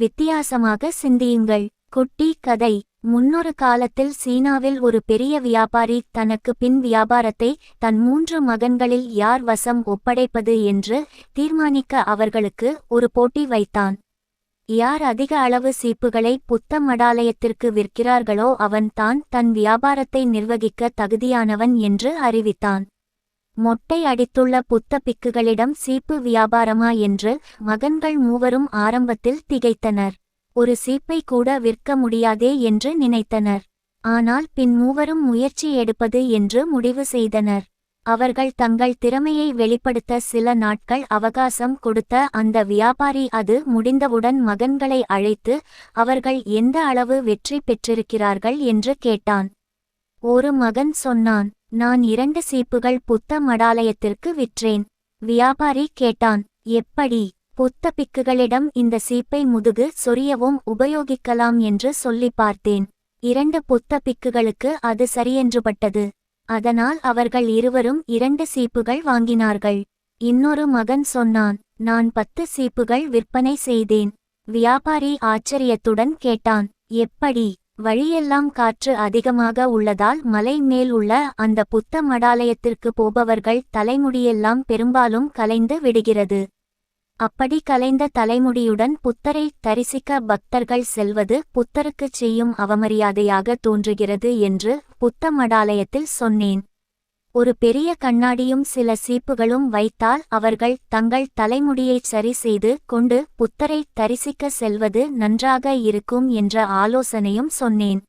வித்தியாசமாக சிந்தியுங்கள். குட்டி கதை. முன்னொரு காலத்தில் சீனாவில் ஒரு பெரிய வியாபாரி தனக்கு பின் வியாபாரத்தை தன் மூன்று மகன்களில் யார் வசம் ஒப்படைப்பது என்று தீர்மானிக்க அவர்களுக்கு ஒரு போட்டி வைத்தான். யார் அதிக அளவு சீப்புகளை புத்த மடாலயத்திற்கு விற்கிறார்களோ அவன் தான் தன் வியாபாரத்தை நிர்வகிக்க தகுதியானவன் என்று அறிவித்தான். மொட்டை அடித்துள்ள புத்த பிக்குகளிடம் சீப்பு வியாபாரமா என்று மகன்கள் மூவரும் ஆரம்பத்தில் திகைத்தனர். ஒரு சீப்பை கூட விற்க முடியாதே என்று நினைத்தனர். ஆனால் பின் மூவரும் முயற்சி எடுப்பது என்று முடிவு செய்தனர். அவர்கள் தங்கள் திறமையை வெளிப்படுத்த சில நாட்கள் அவகாசம் கொடுத்த அந்த வியாபாரி அது முடிந்தவுடன் மகன்களை அழைத்து அவர்கள் எந்த அளவு வெற்றி பெற்றிருக்கிறார்கள்? என்று கேட்டான். ஒரு மகன் சொன்னான் நான் இரண்டு சீப்புகள் புத்த மடாலயத்திற்கு விற்றேன். வியாபாரி கேட்டான் எப்படி? புத்த பிக்குகளிடம் இந்த சீப்பை முதுகு சொரியவும் உபயோகிக்கலாம் என்று சொல்லி பார்த்தேன். இரண்டு புத்த பிக்குகளுக்கு அது சரியென்றுபட்டது. அதனால் அவர்கள் இருவரும் இரண்டு சீப்புகள் வாங்கினார்கள். இன்னொரு மகன் சொன்னான் நான் பத்து சீப்புகள் விற்பனை செய்தேன். வியாபாரி ஆச்சரியத்துடன் கேட்டான் எப்படி? வழியெல்லாம் காற்று அதிகமாக உள்ளதால் மலை மேல் உள்ள அந்த புத்த மடாலயத்திற்கு போபவர்கள் தலைமுடியெல்லாம் பெரும்பாலும் கலைந்து விடுகிறது. அப்படி கலைந்த தலைமுடியுடன் புத்தரை தரிசிக்க பக்தர்கள் செல்வது புத்தருக்குச் செய்யும் அவமரியாதையாக தோன்றுகிறது என்று புத்த மடாலயத்தில் சொன்னேன். ஒரு பெரிய கண்ணாடியும் சில சீப்புகளும் வைத்தால் அவர்கள் தங்கள் தலைமுடியைச் சரி செய்து கொண்டு புத்தரை தரிசிக்க செல்வது நன்றாக இருக்கும் என்ற ஆலோசனையும் சொன்னேன்.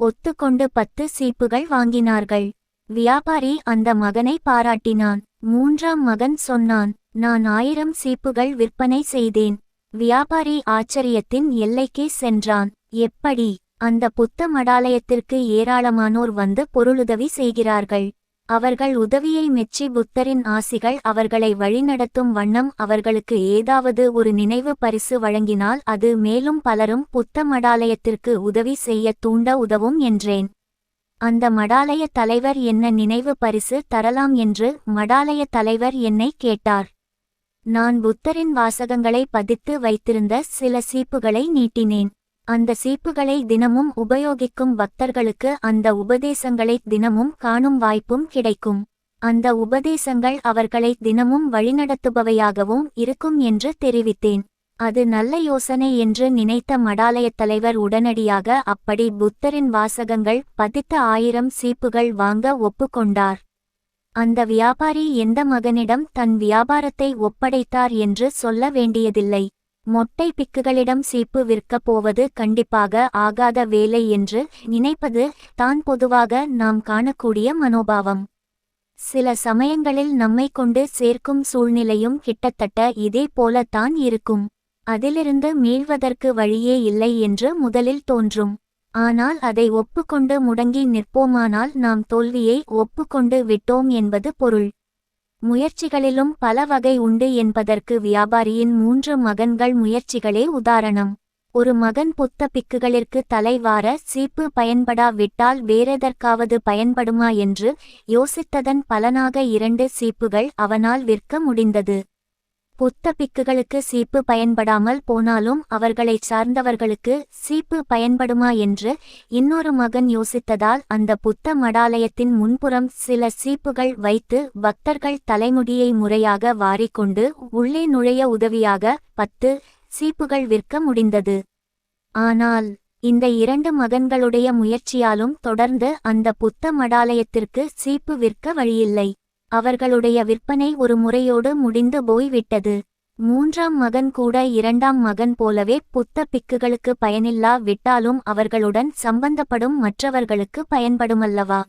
ஒத்துக்கொண்டு பத்து சீப்புகள் வாங்கினார்கள். வியாபாரி அந்த மகனை பாராட்டினான். மூன்றாம் மகன் சொன்னான் நான் ஆயிரம் சீப்புகள் விற்பனை செய்தேன். வியாபாரி ஆச்சரியத்தின் எல்லைக்கே சென்றான். எப்படி? அந்த புத்த மடாலயத்திற்கு ஏராளமானோர் வந்து பொருளுதவி செய்கிறார்கள். அவர்கள் உதவியை மெச்சி புத்தரின் ஆசிகள் அவர்களை வழிநடத்தும் வண்ணம் அவர்களுக்கு ஏதாவது ஒரு நினைவு பரிசு வழங்கினால் அது மேலும் பலரும் புத்த மடாலயத்திற்கு உதவி செய்ய தூண்ட உதவும் என்றேன். அந்த மடாலய தலைவர் என்ன நினைவு பரிசு தரலாம் என்று மடாலய தலைவர் என்னை கேட்டார். நான் புத்தரின் வாசகங்களை பதித்து வைத்திருந்த சில சீப்புகளை நீட்டினேன். அந்த சீப்புகளை தினமும் உபயோகிக்கும் பக்தர்களுக்கு அந்த உபதேசங்களை தினமும் காணும் வாய்ப்பும் கிடைக்கும். அந்த உபதேசங்கள் அவர்களை தினமும் வழிநடத்துபவையாகவும் இருக்கும் என்று தெரிவித்தேன். அது நல்ல யோசனை என்று நினைத்த மடாலயத் தலைவர் உடனடியாக அப்படி புத்தரின் வாசகங்கள் பதித்த ஆயிரம் சீப்புகள் வாங்க ஒப்புக்கொண்டார். அந்த வியாபாரி எந்த மகனிடம் தன் வியாபாரத்தை ஒப்படைத்தார் என்று சொல்ல வேண்டியதில்லை. மொட்டை பிக்குகளிடம் சீப்பு விற்கப் போவது கண்டிப்பாக ஆகாத வேலை என்று நினைப்பது தான் பொதுவாக நாம் காணக்கூடிய மனோபாவம். சில சமயங்களில் நம்மை கொண்டு சேர்க்கும் சூழ்நிலையும் கிட்டத்தட்ட இதே போலத்தான் இருக்கும். அதிலிருந்து மீள்வதற்கு வழியே இல்லை என்று முதலில் தோன்றும். ஆனால் அதை ஒப்புக்கொண்டு முடங்கி நிற்போமானால் நாம் தோல்வியை ஒப்புக்கொண்டு விட்டோம் என்பது பொருள். முயற்சிகளிலும் பல வகை உண்டு என்பதற்கு வியாபாரியின் மூன்று மகன்கள் முயற்சிகளே உதாரணம். ஒரு மகன் புத்த பிக்குகளிற்கு தலைவார சீப்பு பயன்படாவிட்டால் வேறெதற்காவது பயன்படுமா என்று யோசித்ததன் பலனாக இரண்டு சீப்புகள் அவனால் விற்க முடிந்தது. புத்த பிக்குகளுக்கு சீப்பு பயன்படாமல் போனாலும் அவர்களைச் சார்ந்தவர்களுக்கு சீப்பு பயன்படுமா என்று இன்னொரு மகன் யோசித்ததால் அந்த புத்த மடாலயத்தின் முன்புறம் சில சீப்புகள் வைத்து பக்தர்கள் தலைமுடியை முறையாக வாரிக்கொண்டு உள்ளே நுழைய உதவியாக பத்து சீப்புகள் விற்க முடிந்தது. ஆனால் இந்த இரண்டு மகன்களுடைய முயற்சியாலும் தொடர்ந்து அந்த புத்த மடாலயத்திற்கு சீப்பு விற்க வழியில்லை. அவர்களுடைய விற்பனை ஒரு முறையோடு முடிந்து போய்விட்டது. மூன்றாம் மகன் கூட இரண்டாம் மகன் போலவே புத்த பிக்குகளுக்கு பயனில்லா விட்டாலும் அவர்களுடன் சம்பந்தப்படும் மற்றவர்களுக்கு பயன்படுமல்லவா?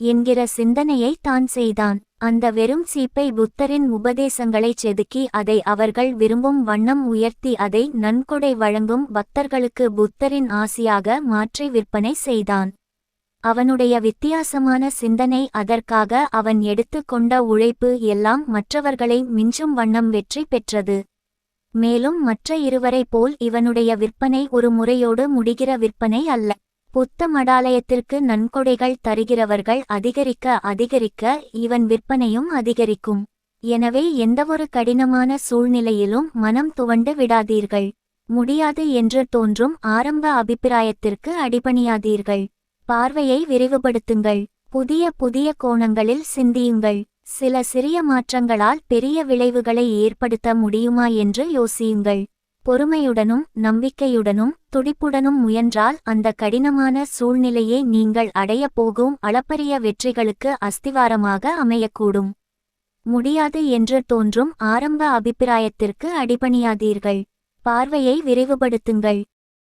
என்கிற சிந்தனையை தான் செய்தான். அந்த வெறும் சீப்பை புத்தரின் உபதேசங்களைச் செதுக்கி அதை அவர்கள் விரும்பும் வண்ணம் உயர்த்தி அதை நன்கொடை வழங்கும் பக்தர்களுக்கு புத்தரின் ஆசியாக மாற்றி விற்பனை செய்தான். அவனுடைய வித்தியாசமான சிந்தனை அதற்காக அவன் எடுத்து கொண்ட உழைப்பு எல்லாம் மற்றவர்களை மிஞ்சும் வண்ணம் வெற்றி பெற்றது. மேலும் மற்ற இருவரை போல் இவனுடைய விற்பனை ஒரு முறையோடு முடிகிற விற்பனை அல்ல. புத்த மடாலயத்திற்கு நன்கொடைகள் தருகிறவர்கள் அதிகரிக்க அதிகரிக்க இவன் விற்பனையும் அதிகரிக்கும். எனவே எந்தவொரு கடினமான சூழ்நிலையிலும் மனம் துவண்டு விடாதீர்கள். முடியாது என்று தோன்றும் ஆரம்ப அபிப்பிராயத்திற்கு அடிபணியாதீர்கள். பார்வையை விரிவுபடுத்துங்கள். புதிய புதிய கோணங்களில் சிந்தியுங்கள். சில சிறிய மாற்றங்களால் பெரிய விளைவுகளை ஏற்படுத்த முடியுமா என்று யோசியுங்கள். பொறுமையுடனும் நம்பிக்கையுடனும் துடிப்புடனும் முயன்றால் அந்த கடினமான சூழ்நிலையே நீங்கள் அடையப் போகும் அளப்பரிய வெற்றிகளுக்கு அஸ்திவாரமாக அமையக்கூடும். முடியாது என்று தோன்றும் ஆரம்ப அபிப்பிராயத்திற்கு அடிபணியாதீர்கள். பார்வையை விரிவுபடுத்துங்கள்.